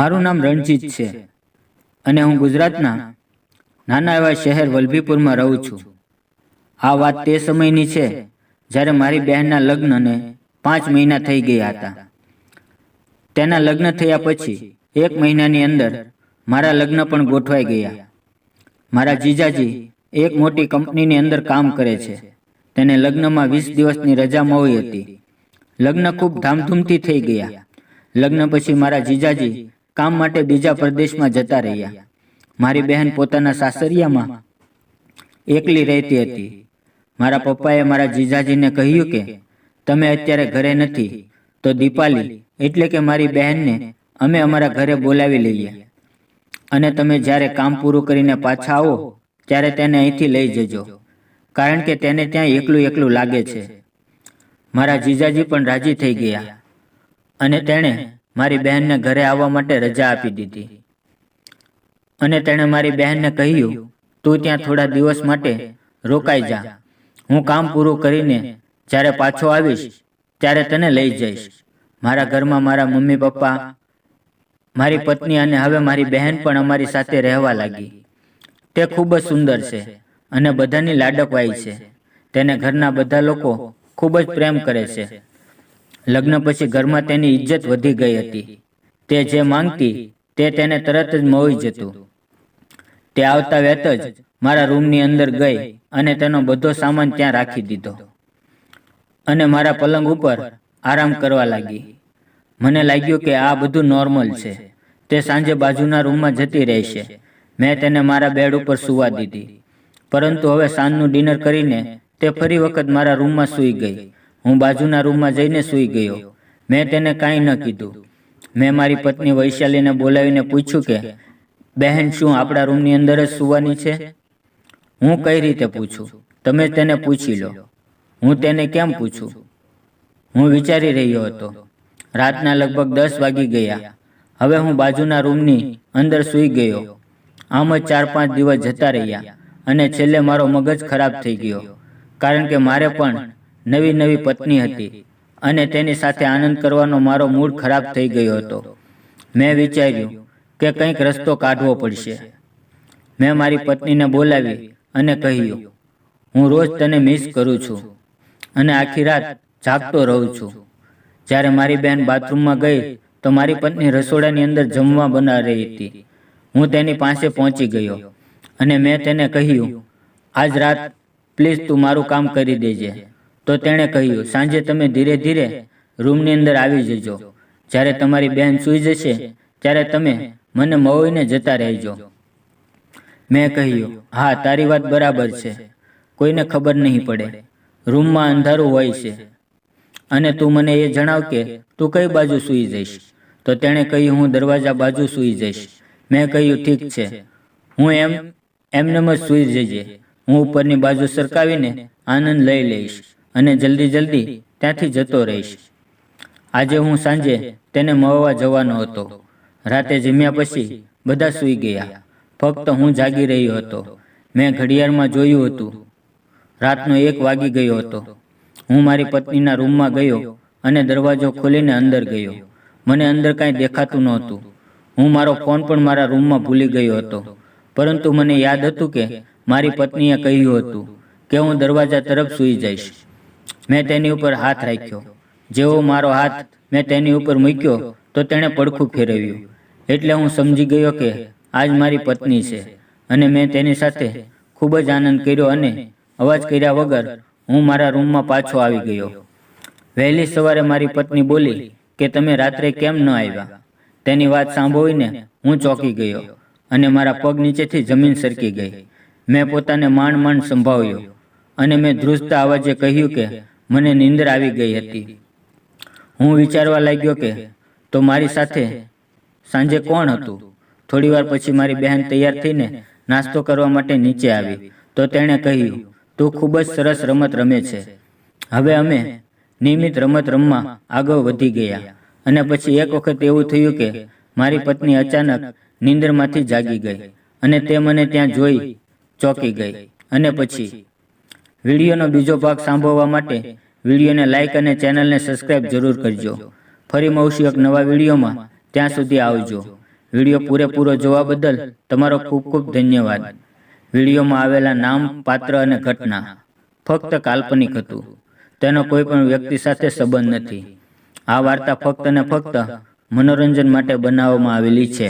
મારું નામ રણજીત છે અને હું ગુજરાતના નાના એવા શહેર વલભીપુરમાં રહું છું. આ વાત તે સમયની છે જ્યારે મારી બહેનના લગ્નને પાંચ મહિના થઈ ગયા હતા. તેના લગ્ન થયા પછી એક મહિનાની અંદર મારા લગ્ન પણ ગોઠવાઈ ગયા. મારા જીજાજી એક મોટી કંપનીની અંદર કામ કરે છે. તેને લગ્નમાં વીસ દિવસની રજા મળી હતી. લગ્ન ખૂબ ધામધૂમથી થઈ ગયા. લગ્ન પછી મારા જીજાજી કામ માટે બીજા પ્રદેશમાં જતા રહ્યા. મારી બહેન પોતાના સાસરિયામાં એકલી રહેતી હતી. મારા પપ્પાએ મારા જીજાજીને કહ્યું કે, તમે અત્યારે ઘરે નથી, તો દીપાલી, એટલે કે મારી બહેનને અમે અમારા ઘરે બોલાવી લઈએ. અને તમે જ્યારે કામ પૂરું કરીને પાછા આવો, ત્યારે તેને અહીંથી લઈ જજો, કારણ કે તેને ત્યાં એકલું એકલું લાગે છે. મારા જીજાજી પણ રાજી થઈ ગયા. અને તેણે મારી બહેનને ઘરે આવવા માટે રજા આપી દીધી. અને તેણે મારી બહેનને કહ્યું, તું ત્યાં થોડા દિવસ માટે રોકાઈ જા. હું કામ પૂરું કરીને જ્યારે પાછો આવીશ, ત્યારે તને લઈ જઈશ. મારા ઘરમાં મારા મમ્મી પપ્પા, મારી પત્ની અને હવે મારી બહેન પણ અમારી સાથે રહેવા લાગી. તે ખૂબ જ સુંદર છે અને બધાની લાડકવાઈ છે. તેને ઘરના બધા લોકો ખૂબ જ પ્રેમ કરે છે. લગ્ન પછી ઘરમાં તેની ઇજ્જત વધી ગઈ હતી. તે જે માંગતી તે તેને તરત જ મળી જતું. તે આવતા વેત જ મારા રૂમની અંદર ગઈ અને તેનો બધો સામાન ત્યાં રાખી દીધો. અને મારા પલંગ ઉપર આરામ કરવા લાગી. મને લાગ્યું કે આ બધું નોર્મલ છે. તે સાંજે બાજુના રૂમમાં જતી રહેશે. મેં તેને મારા બેડ ઉપર સુવા દીધી. પરંતુ હવે સાંજનું ડિનર કરીને તે ફરી વખત મારા રૂમમાં સૂઈ ગઈ. હું બાજુના રૂમમાં જઈને સૂઈ ગયો. મેં તેને કાંઈ ન કીધું. મેં મારી પત્ની વૈશાલીને બોલાવીને પૂછ્યું કે, બહેન, શું આપણા રૂમની અંદર જ સૂવાની છે? હું કઈ રીતે પૂછું? તમે તેને પૂછી લો. હું તેને કેમ પૂછું? હું વિચારી રહ્યો હતો. રાતના લગભગ દસ વાગી ગયા. હવે હું બાજુના રૂમની અંદર સૂઈ ગયો. આમ જ ચાર પાંચ દિવસ જતા રહ્યા અને છેલ્લે મારો મગજ ખરાબ થઈ ગયો. કારણ કે મારે પણ નવી નવી પત્ની હતી અને તેની સાથે આનંદ કરવાનો મારો મૂડ ખરાબ થઈ ગયો હતો. મેં વિચાર્યું કે કંઈક રસ્તો કાઢવો પડશે. મેં મારી પત્નીને બોલાવી અને કહ્યું, હું રોજ તને મિસ કરું છું અને આખી રાત જાગતો રહું છું. જ્યારે મારી બહેન બાથરૂમમાં ગઈ તો મારી પત્ની રસોડાની અંદર જમવા બના રહી હતી. હું તેની પાસે પહોંચી ગયો અને મેં તેને કહ્યું, આજ રાત પ્લીઝ તું મારું કામ કરી દેજે. તો તેણે કહ્યું સાંજે તમે ધીરે ધીરે રૂમની અંદર આવી જજો. જ્યારે તમારી બહેન સૂઈ જશે ત્યારે તમે મને મળીને જતા રહેજો. મેં કહ્યું હા તારી વાત બરાબર છે. કોઈને ખબર નહીં પડે. રૂમમાં અંધારું હોય છે. અને તું મને એ જણાવ કે તું કઈ બાજુ સૂઈ જઈશ? તો તેણે કહ્યું હું દરવાજા બાજુ સૂઈ જઈશ. મેં કહ્યું ઠીક છે. હું એમ એમનેમ જ સૂઈ જઈએ હું ઉપરની બાજુ સરકાવીને આનંદ લઈ લઈશ. અને જલ્દી જલ્દી ત્યાંથી જતો રહીશ. આજે હું સાંજે તેને મળવા જવાનો હતો. રાતે જમ્યા પછી બધા સૂઈ ગયા. ફક્ત હું જાગી રહ્યો હતો. મેં ઘડિયાળમાં જોયું હતું. રાતનો એક વાગી ગયો હતો. હું મારી પત્નીના રૂમમાં ગયો અને દરવાજો ખોલીને અંદર ગયો. મને અંદર કાંઈ દેખાતું નહોતું. હું મારો ફોન પણ મારા રૂમમાં ભૂલી ગયો હતો. પરંતુ મને યાદ હતું કે મારી પત્નીએ કહ્યું હતું કે હું દરવાજા તરફ સૂઈ જઈશ. મેં તેની ઉપર હાથ રાખ્યો. જેવો મારો હાથ મેં તેની ઉપર મૂક્યો, તો તેણે પડખું ફેરવ્યું. એટલે હું સમજી ગયો કે આજ મારી પત્ની છે અને મેં તેની સાથે ખૂબ જ આનંદ કર્યો અને અવાજ કર્યા વગર હું મારા રૂમમાં પાછો આવી ગયો. વહેલી સવારે મારી પત્ની બોલી કે તમે રાત્રે કેમ ન આવ્યા? તેની વાત સાંભળીને હું ચોંકી ગયો અને મારા પગ નીચેથી જમીન સરકી ગઈ. મેં પોતાને માંડ માંડ સંભાવ્યો અને મેં ધ્રુજતા અવાજે કહ્યું કે મને નીંદર આવી ગઈ હતી. હું વિચારવા લાગ્યો કે, તો મારી સાથે સાંજે કોણ હતું? થોડીવાર પછી મારી બહેન તૈયાર થઈને નાસ્તો કરવા માટે નીચે આવી. તો તેણે કહ્યું, તું ખૂબ જ સરસ રમત રમે છે. હવે અમે નિયમિત રમત રમવા આગળ વધી ગયા. અને પછી એક વખત એવું થયું કે, મારી પત્ની અચાનક નિંદરમાંથી જાગી ગઈ અને તે મને ત્યાં જોઈ ચોંકી ગઈ. અને પછી વિડીયોનો બીજો ભાગ સાંભળવા માટે વિડીયોને લાઇક અને ચેનલને સબસ્ક્રાઇબ જરૂર કરજો. ફરી મળશું એક નવા વિડીયોમાં. ત્યાં સુધી આવજો. વીડિયો પૂરેપૂરો જોવા બદલ તમારો ખૂબ ખૂબ ધન્યવાદ. વિડીયોમાં આવેલા નામ, પાત્ર અને ઘટના ફક્ત કાલ્પનિક હતું. તેનો કોઈ પણ વ્યક્તિ સાથે સંબંધ નથી. આ વાર્તા ફક્ત અને ફક્ત મનોરંજન માટે બનાવવામાં આવેલી છે.